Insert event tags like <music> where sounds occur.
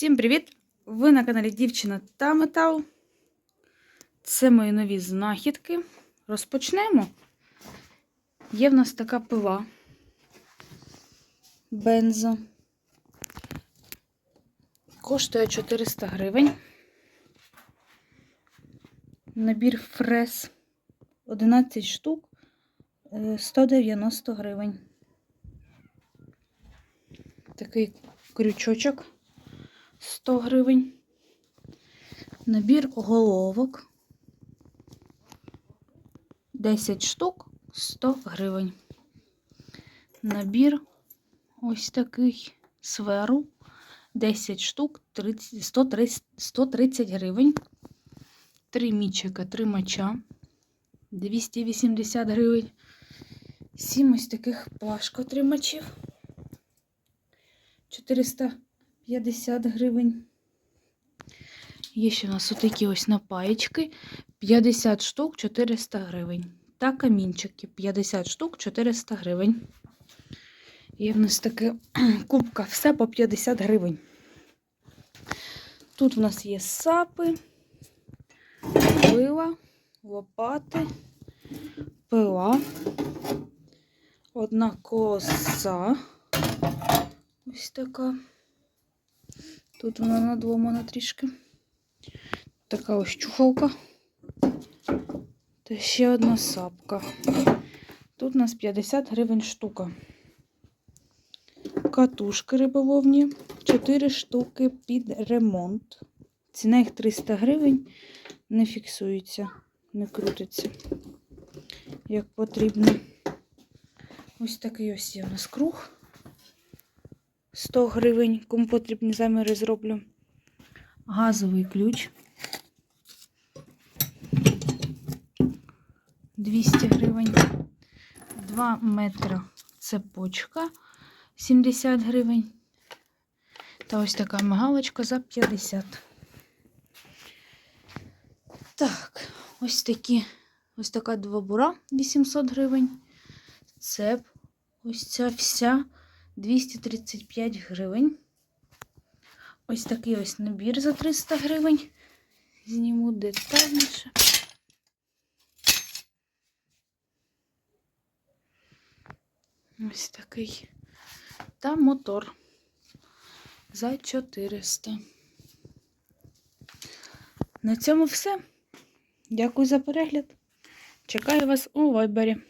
Всім привіт! Ви на каналі Дівчина та Метал. Це мої нові знахідки. Розпочнемо. Є в нас така пила. Бензо. Коштує 400 гривень. Набір фрез 11 штук, е, 190 гривень. Такий крючочок 100 гривень. Набір головок 10 штук 100 гривень. Набір ось такий сверу 10 штук 30, 130, 130 гривень. Три мічика, три моча 280 гривень. Сім ось таких плашкотримачів 450 гривень. Є ще у нас отакі ось напаєчки 50 штук 400 гривень. Та камінчики 50 штук 400 гривень. Є в нас таке <clears throat> кубка, все по 50 гривень. Тут в нас є сапи, пила, лопати, пила, одна коса. Ось така. Тут вона надломана трішки. Така ось чухалка. Та ще одна сапка. Тут у нас 50 гривень штука. Катушки риболовні. 4 штуки під ремонт. Ціна їх 300 гривень. Не фіксується, не крутиться, як потрібно. Ось такий ось є у нас круг. 100 гривень, кому потрібні заміри зроблю. Газовий ключ. 200 гривень. 2 метри цепочка 70 гривень. Та ось така мигалочка за 50. Так, ось такі, ось така двобура 800 гривень. Цеп, ось ця вся 235 гривень. Ось такий ось набір за 300 гривень. Зніму детальніше. Ось такий. Та мотор за 400. На цьому все. Дякую за перегляд. Чекаю вас у вайбері.